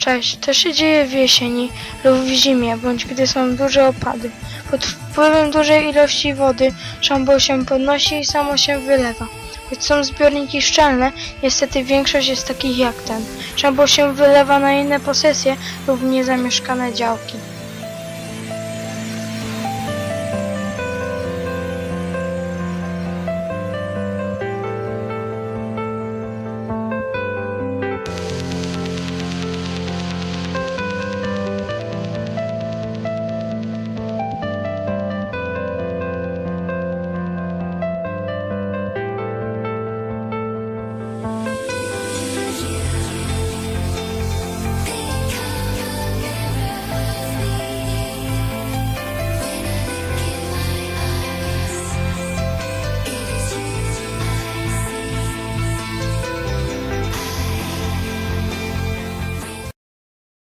Cześć, to się dzieje w jesieni lub w zimie, bądź gdy są duże opady. Pod wpływem dużej ilości wody szambo się podnosi i samo się wylewa. Choć są zbiorniki szczelne, niestety większość jest takich jak ten. Szambo się wylewa na inne posesje lub niezamieszkane działki.